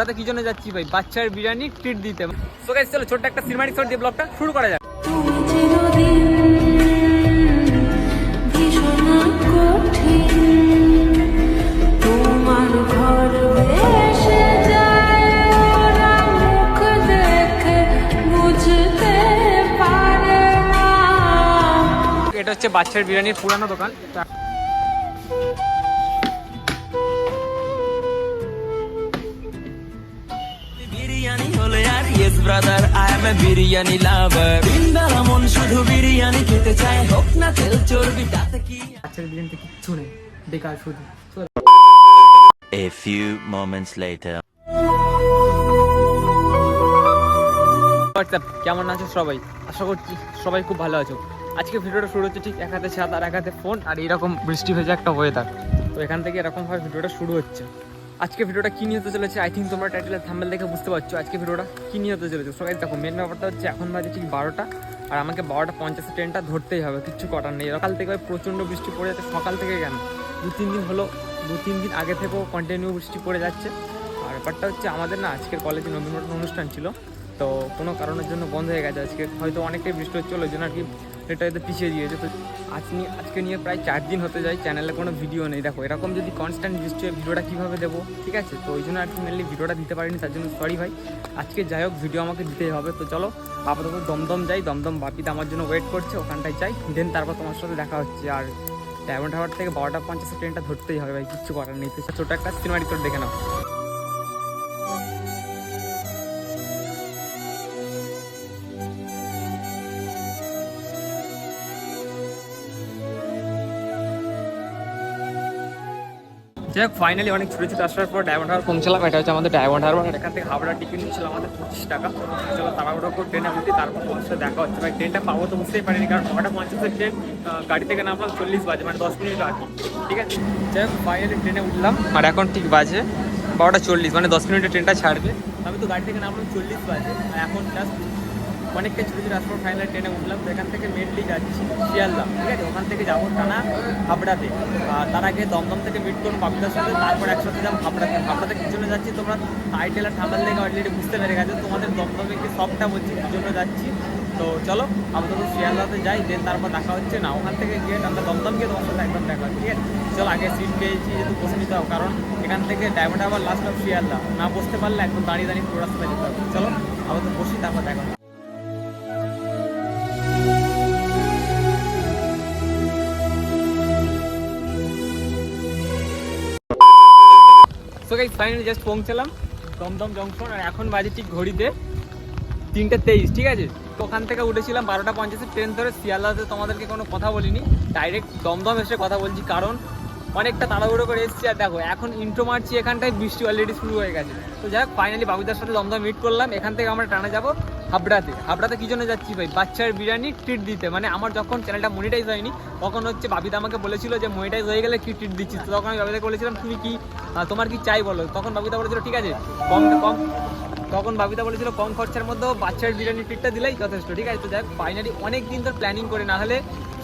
তাতে কি জন্য যাচ্ছি ভাই? বাচ্চার বিরিয়ানি ট্রিট দিতে। সো গাইস চলো ছোট্ট একটা সিনেমাটিক শট দিয়ে ব্লগটা শুরু করা যাক। এটা হচ্ছে বাচ্চার বিরিয়ানির পুরানো দোকান। বিরিয়ানি হলে আর yes brother I am a biryani lover দিনবেলা মন শুধু বিরিয়ানি খেতে চায় হোক না তেল চর্বি তাতে কি বাচ্চার বিরিয়ানিতে কিচ্ছু নেই বেকার শুধু। A few moments later. What's up কেমন আছো সবাই? আশা করছি সবাই খুব ভালো আছো। আজকে ভিডিওটা শুরু হচ্ছে ঠিক এক হাতে ছাদ আর এক হাতে ফোন আর এরকম বৃষ্টি ভেজা একটা ওয়েদার তো এখান থেকে এরকমভাবে ভিডিওটা শুরু হচ্ছে। আজকে ভিডিওটা কি নিয়ে হতে চলেছে? আই থিঙ্ক তোমরা টাইটেলের থাম্বেল দেখে বুঝতে পারছ আজকে ভিডিওটা কি নিয়ে হতে চলেছে। সবাই দেখো মেন ব্যাপারটা হচ্ছে এখন বাজে ঠিক বারোটা, আর আমাকে বারোটা পঞ্চাশে ট্রেনটা ধরতেই হবে, কিচ্ছু করার নেই। সকাল থেকে প্রচণ্ড বৃষ্টি পড়ে যাচ্ছে, সকাল থেকে কেন? দু তিন দিন হলো, দু তিন দিন আগে থেকেও কন্টিনিউ বৃষ্টি পড়ে যাচ্ছে। আর ব্যাপারটা হচ্ছে আমাদের না আজকের কলেজে নবীনবরণ অনুষ্ঠান ছিল, তো কোনো কারণের জন্য বন্ধ হয়ে গেছে। আজকে হয়তো অনেকটাই বৃষ্টি হচ্ছিল, ওই জন্য আর কি এটা হয়তো পিছিয়ে দিয়েছে। তো আজ নিয়ে আজকে নিয়ে প্রায় চার দিন হতে যায় চ্যানেলে কোনো ভিডিও নেই। দেখো, এরকম যদি কনস্ট্যান্ট বৃষ্টি হয় ভিডিওটা কীভাবে দেবো? ঠিক আছে? তো ওই জন্য আর কি মেনলি ভিডিওটা দিতে পারিনি, তার জন্য সরি ভাই। আজকে যাই হোক ভিডিও আমাকে দিতেই হবে। তো চলো আপাতত দমদম যাই, দমদম বাপিতে আমার জন্য ওয়েট করছে, ওখানটায় যাই। দেন তারপর তোমার সাথে দেখা হচ্ছে। আর ডায়মন্ড হাওয়ার থেকে বারোটা পঞ্চাশে ট্রেনটা ধরতেই হবে ভাই, কিচ্ছু করার নেই। তো ছোটো একটা সিনেমাটি তোর দেখে নাও। যাই হোক ফাইনালি অনেক ছুটে ছুটে আসার পর ডায়মন্ড হারবার পৌঁছলাম। এটা হচ্ছে আমাদের ডায়মন্ড হারবার এখান থেকে হাওড়া টিকিট নিচ্ছিল আমাদের পঁচিশ টাকা। চলো তাড়াহুড়ো করে ট্রেনে উঠি, তারপর তোমার দেখা হচ্ছে। ভাই ট্রেনটা পাবো তো বুঝতেই পারিনি, কারণ নটা পঞ্চাশের ট্রেন গাড়ি থেকে নামলাম চল্লিশ বাজে মানে দশ মিনিট আগে ঠিক আছে? যাই হোক ফাইনালি ট্রেনে উঠলাম। আর এখন ঠিক বাজে বারোটা চল্লিশ মানে দশ মিনিটে ট্রেনটা ছাড়বে। আমি তো গাড়ি থেকে নামলাম চল্লিশ বাজে এখন জাস্ট অনেকটা ছুটি ছুটি রাস্তার ফাইনাল ট্রেনে উঠলাম। তো এখান থেকে মেনলি যাচ্ছি শিয়ালদা, ঠিক আছে? ওখান থেকে যাব টানা হাবড়াতে। তার আগে দমদম থেকে মিট করব বাপিদার সাথে, তারপর একসাথে যাব হাবড়াতে। হাবড়াতে কি জন্য যাচ্ছি তোমরা টাইটেল আর থাম্বেল দেখে অলরেডি বুঝতে পেরে গেছো। তোমাদের দমদমে কি সবটা বলছি কি জন্য যাচ্ছি? তো চলো আপাতত শিয়ালদাতে যাই দেন তারপর দেখা হচ্ছে। না, ওখান থেকে গিয়ে আমরা দমদম গিয়ে তোমার সাথে একদম দেখা ঠিক আছে? চলো, আগে সিট পেয়েছি, যেহেতু বসে নিতে হবে, কারণ এখান থেকে ডায়মন্ড আবার লাস্ট অফ শিয়ালদা। না বসতে পারলে একদম দাঁড়িয়ে দাঁড়িয়ে পুরো রাস্তায় যেতে হবে। চলো, আপাতত বসি, তারপর দেখা সো গাইস ফাইনালি জাস্ট পৌঁছলাম। দমদম জংশন আর এখন বাজে ঠিক ঘড়িতে তিনটে তেইশ, ঠিক আছে? তো ওখান থেকে উঠেছিলাম বারোটা পঞ্চাশে ট্রেন ধরে শিয়ালদাতে, তোমাদেরকে কোনো কথা বলিনি। ডাইরেক্ট দমদম এসে কথা বলছি, কারণ অনেকটা তাড়াহুড়ো করে এসেছি। আর দেখো, এখন ইন্ট্রো মারছি এখানটায়, বৃষ্টি অলরেডি শুরু হয়ে গেছে। তো যাই হোক ফাইনালি বাবুদার সাথে দমদম মিট করলাম। এখান থেকে আমরা টানা যাব হাবড়াতে। হাবড়াতে কি জন্য যাচ্ছি ভাই? বাচ্চার বিরিয়ানি ট্রিট দিতে। মানে আমার যখন চ্যানেলটা মনিটাইজ হয়নি, তখন হচ্ছে বাবিদা আমাকে বলেছিল যে মনিটাইজ হয়ে গেলে কি ট্রিট দিচ্ছিস? তখন আমি বাবিদাকে বলেছিলাম, তুমি কি তোমার কি চাই বলো? তখন বাবিদা বলেছিল ঠিক আছে কম কম। তখন বাবিদা বলেছিল কম খরচার মধ্যেও বাচ্চার বিরিয়ানি ট্রিটটা দিলেই যথেষ্ট ঠিক আছে? তো দেখ ফাইনালি অনেক দিন ধর প্ল্যানিং করে না হলে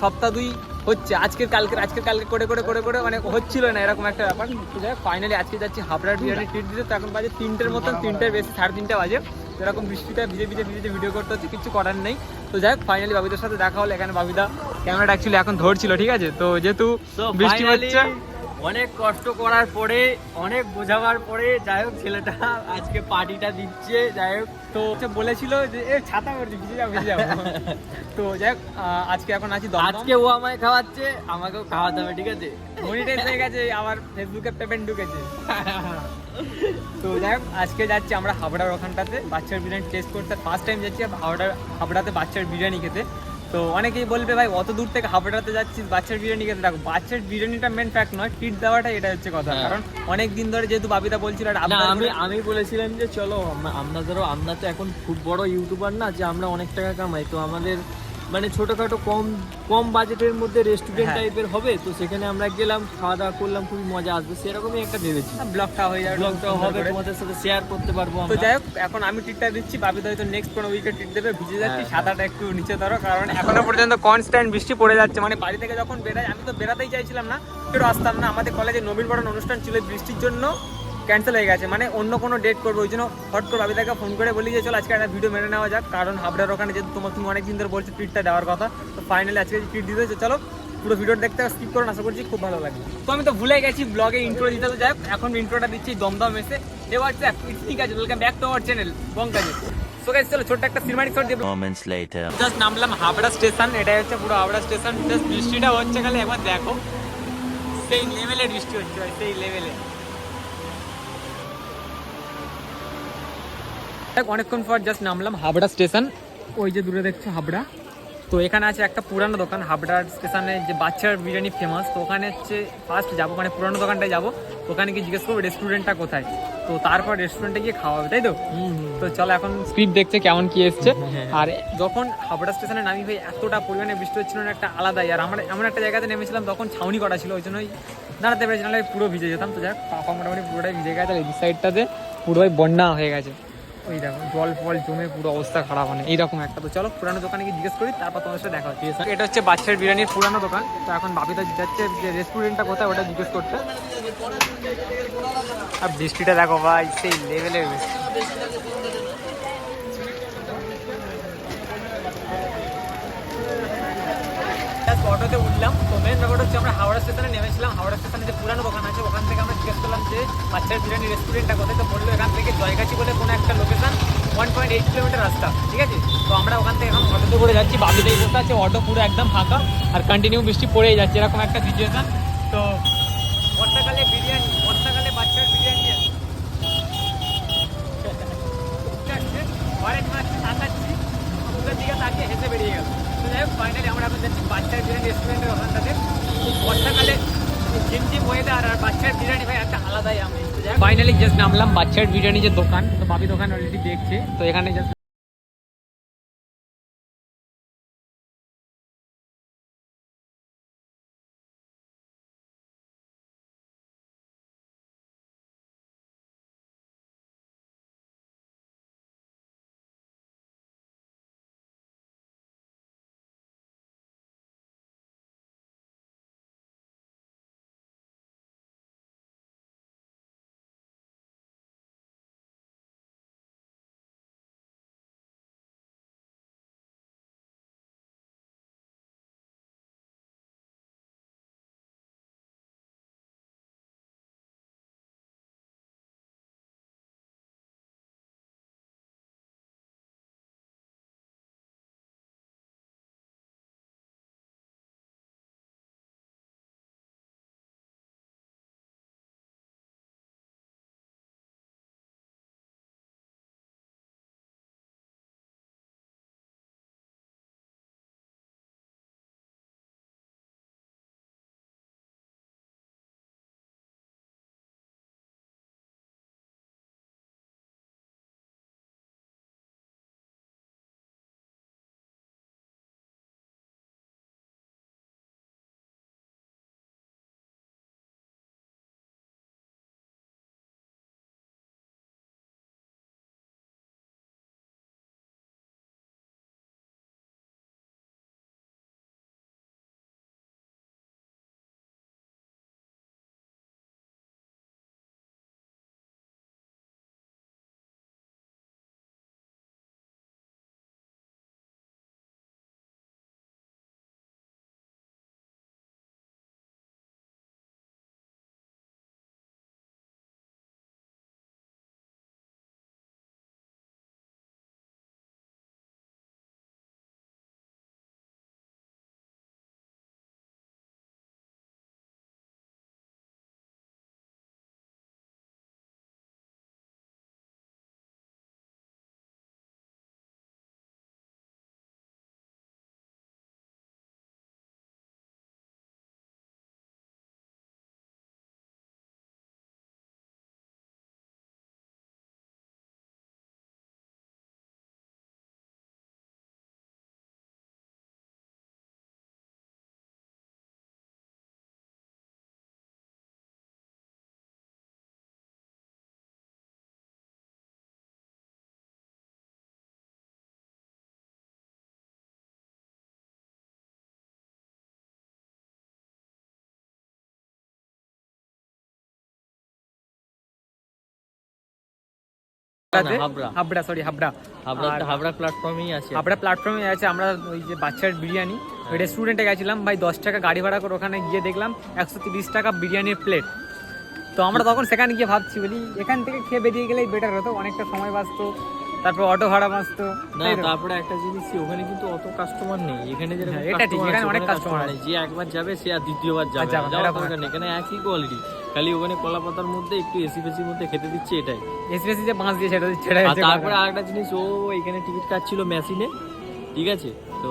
সপ্তাহ দুই হচ্ছে। আজকের কালকে আজকের কালকে করে করে করে করে মানে হচ্ছিল না এরকম একটা ব্যাপার। তো দেখ ফাইনালি আজকে যাচ্ছি হাবড়ার বিরিয়ানি ট্রিট দিতে। তো এখন বাজে তিনটের মতন তিনটের বেশি সাড়ে তিনটে বাজে। এরকম বৃষ্টিতে ভিজে ভিজে ভিজে ভিডিও করতে হচ্ছে কিছু করার নেই। তো যাই হোক ফাইনালি বাবিদার সাথে দেখা হলো। এখানে বাবিদা ক্যামেরাটা অ্যাকচুয়ালি এখন ধরছিল ঠিক আছে? তো যেহেতু বৃষ্টি হচ্ছে অনেক কষ্ট করার পরে অনেক বোঝাবার পরে যাই হোক ছেলেটা আজকে পার্টিটা দিচ্ছে যাই হোক। তো বলেছিল যে এ ছাতা করছি ভিজে যাব ভিজে যাব। তো যাই হোক আজকে এখন আছি আজকে ও আমায় খাওয়াচ্ছে আমাকেও খাওয়াতে হবে ঠিক আছে? মনিটাইজ হয়ে গেছে আমার ফেসবুকে পেমেন্ট ঢুকেছে। তো যাই হোক আজকে যাচ্ছি আমরা হাবড়ার ওখানটাতে বাচ্চার বিরিয়ানি টেস্ট করতে। ফার্স্ট টাইম যাচ্ছি হাবড়ার হাবড়াতে বাচ্চার বিরিয়ানি খেতে। তো অনেকেই বলবে ভাই অত দূর থেকে হাফেটাতে যাচ্ছিস বাচ্চার বিরিয়ানি খেতে। দেখো বাচ্চার বিরিয়ানিটা মেন ফ্যাক্ট নয় ট্রিট দেওয়াটা এটা হচ্ছে কথা। হ্যাঁ। কারণ অনেক দিন ধরে যেহেতু বাবিদা বলছিল আর আমি আমি বলেছিলাম যে চলো আম- আমরা ধরো আমরা তো এখন খুব বড় ইউটিউবার না যে আমরা অনেক টাকা কামাই। তো আমাদের মানে ছোটোখাটো কম কম বাজেটের মধ্যে রেস্টুরেন্ট হ্যাঁ। টাইপের হবে তো সেখানে আমরা গেলাম খাওয়া দাওয়া করলাম খুবই মজা আসবে সেরকমই একটা ভেবেছি ব্লগটা হয়ে যাবে ব্লগটা হবে তোমাদের সাথে শেয়ার করতে পারব তো যাই হোক এখন আমি ট্রিটটা দিচ্ছি বাবিদা হয়তো নেক্সট কোনো উইকেট ট্রিট দেবে ভিজে যাচ্ছি হ্যাঁ। সাদাটা একটু নিচে ধরো কারণ এখনও পর্যন্ত কনস্ট্যান্ট বৃষ্টি পড়ে যাচ্ছে মানে বাড়ি থেকে যখন বেরাই আমি তো বেরাতেই চাইছিলাম না একটু আসতাম না আমাদের কলেজে নবীনবরণ অনুষ্ঠান ছিল বৃষ্টির জন্য ক্যান্সেল হয়ে গেছে। মানে অন্য কোনো ডেট করব ওই জন্য হট করে বাবিদাকে ফোন করে বলি যে চল আজকে একটা ভিডিও মেনে নেওয়া যাক। কারণ হাবড়ার ওখানে যেহেতু তোমার তুমি অনেকদিন ধরে বলছো ট্রিটটা দেওয়ার কথা তো ফাইনালি আজকে যে ট্রিট দিতে চলো পুরো ভিডিও দেখতে স্কিপ করুন আশা করছি খুব ভালো লাগবে। তো আমি তো ভুলে গেছি ব্লগে ইন্ট্রো দিতে তো যাই এখন ইন্ট্রোটা দিচ্ছি দমদম এসে। এ হোয়াটসঅ্যাপ ঠিক আছে welcome back to our channel বঙ্কাজি so guys চলো ছোট্ট একটা সিনেমাটিক শট দিয়ে Moments later. জাস্ট নামলাম হাবড়া স্টেশন এটাই হচ্ছে পুরো হাবড়া স্টেশন জাস্ট বৃষ্টিটা হচ্ছে খালি একবার দেখো। সেই লেভেলে বৃষ্টি হচ্ছে সেই লেভেলে অনেকক্ষণ পর জাস্ট নামলাম হাবড়া স্টেশন। ওই যে দূরে দেখছ হাবড়া। তো এখানে আছে একটা পুরানো দোকান হাবড়া স্টেশনে যে বাচ্চার বিরিয়ানি ফেমাস তো ওখানে হচ্ছে ফার্স্ট যাব মানে পুরানো দোকানটায় যাব। ওখানে গিয়ে জিজ্ঞেস করব রেস্টুরেন্টটা কোথায়? তো তারপর রেস্টুরেন্টে গিয়ে খাওয়া হবে তাই তো? তো চলো এখন স্ক্রিপ্ট দেখছে কেমন কি এসছে। আর যখন হাবড়া স্টেশনে নামি ভাই এতটা পরিমাণে বৃষ্টি হচ্ছিল না একটা আলাদাই। আর আমরা এমন একটা জায়গাতে নেমেছিলাম তখন ছাউনি করা ছিল ওই জন্যই দাঁড়াতে পেরেছি নাহলে পুরো ভিজে যেতাম। তো যাক পাপা মোটামুটি পুরোটাই ভিজে গেছে আর এই সাইডটাতে পুরোই বন্যা হয়ে গেছে। ওই দেখো, জল ফল জমে পুরো অবস্থা খারাপ মানে এইরকম একটা তো। চলো পুরানো দোকানে গিয়ে জিজ্ঞেস করি, তারপর তোমার সাথে দেখা হচ্ছে এটা হচ্ছে বাচ্চার বিরিয়ানির পুরানো দোকান। তো এখন বাপিদা যাচ্ছে যে রেস্টুরেন্টটা কোথায় ওটা জিজ্ঞেস করতে। আর বৃষ্টিটা দেখো ভাই, সেই লেভেলের অটোতে উঠলাম। তো মেন ব্যাপারটা হচ্ছে আমরা হাওড়া স্টেশনে নেমেছিলাম। হাওড়া স্টেশনে যে পুরানো দোকান আছে, ওখান থেকে আমরা জিজ্ঞেস করলাম যে, বাচ্চার বিরিয়ানি রেস্টুরেন্টটা কোথায়? তো বলল, এখান থেকে জয়গাছি বলে কোনো একটা location one point eight kilometre রাস্তা। ঠিক আছে? তো আমরা ওখান থেকে এখন অটোতে করে যাচ্ছি। বাবুদের বসে আছে অটো পুরো একদম ফাঁকা, আর কন্টিনিউ বৃষ্টি পড়েই যাচ্ছে, এরকম একটা সিচুয়েশান তো বর্ষাকালে বিরিয়ানি বর্ষাকালে বাচ্চার বিরিয়ানি ঘরের মাছটা তাকাচ্ছি ওদের দিকে তাকিয়ে হেসে বেরিয়ে গেল তো ফাইনালি আমরা এখন বাচ্চার বিরিয়ানি রেস্টুরেন্টের ওখানটাতে বর্ষাকালে জিমজি ওয়েদার আর বাচ্চার বিরিয়ানি ভাই একটা আলাদাই আমি ফাইনালি জাস্ট নামলাম, বাচ্চার বিরিয়ানি যে দোকান, তো বাবি দোকান অলরেডি দেখছে, তো এখানে জাস্ট আছে হাবড়া। সরি হাবড়া। হাবড়া হাবড়া প্ল্যাটফর্মেই আছে। হাবড়া প্ল্যাটফর্মে আছে আমরা ওই যে বাচ্চার বিরিয়ানি। ওই রেস্টুরেন্টে গেছিলাম ভাই দশ টাকা গাড়ি ভাড়া করে ওখানে গিয়ে দেখলাম একশো তিরিশ টাকা বিরিয়ানির প্লেট তো আমরা তখন সেখানে গিয়ে ভাবছি বলি এখান থেকে খেয়ে বেরিয়ে গেলেই বেটার হতো অনেকটা সময় বাঁচতো তারপর অটো ভাড়া বাঁচতো না তারপরে একটা জিনিস ওখানে কিন্তু অত কাস্টমার নেই। এখানে যেরকম হ্যাঁ, এটা ঠিক, এখানে অনেক customer নেই। যে একবার যাবে সে আর দ্বিতীয়বার যাবে নেই। এখানে একই কোয়ালিটি খালি ওখানে কলা পাতার মধ্যে একটু এসি ফেসির মধ্যে খেতে দিচ্ছে এটাই। এসপিএসি যে বাঁশ দিয়ে সেটা সেটা আর তারপরে আরেকটা জিনিস ও এখানে টিকিট কাটছিল মেশিনে ঠিক আছে? তো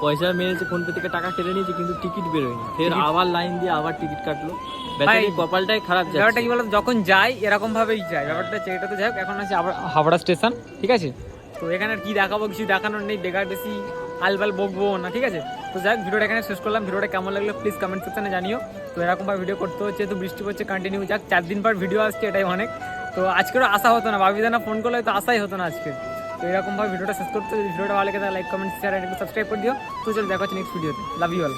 পয়সা মেরেছে ফোন পে থেকে টাকা কেটে নিয়েছে কিন্তু টিকিট বেরোয়নি। ফের আবার লাইন দিয়ে আবার টিকিট কাটলো। ব্যাটারি কপালটাই খারাপ ব্যাপারটা কি বলতো? যখন যাই এরকম ভাবেই যাই। ব্যাপারটা এটা তো যাই হোক এখন আছে হাবড়া- হাবড়া স্টেশন ঠিক আছে? তো এখানে আর কি দেখাবো কিছু দেখানোর নেই বেকার বেশি আলবাল বকবো না ঠিক আছে? তো যাই হোক ভিডিওটা এখানে শেষ করলাম। ভিডিওটা কেমন লাগল প্লিজ কমেন্ট সেকশনে জানিও। তো এরকমভাবে ভিডিও করতে হচ্ছে, তো বৃষ্টি পড়ছে কন্টিনিউ যাক, চার দিন পর ভিডিও আসছে, এটাই অনেক। তো আজকেরও আশা হতো না বাবিদানা ফোন করলে তো আশাই হতো না আজকে। তো এরকমভাবে ভিডিওটা শেষ করতে ভিডিওটা ভালো লাগে তাহলে লাইক কমেন্ট শেয়ার একটু সাবস্ক্রাইব করে দিও। তো চলো, দেখা হচ্ছে নেক্সট ভিডিওতে লাভ ইউ অল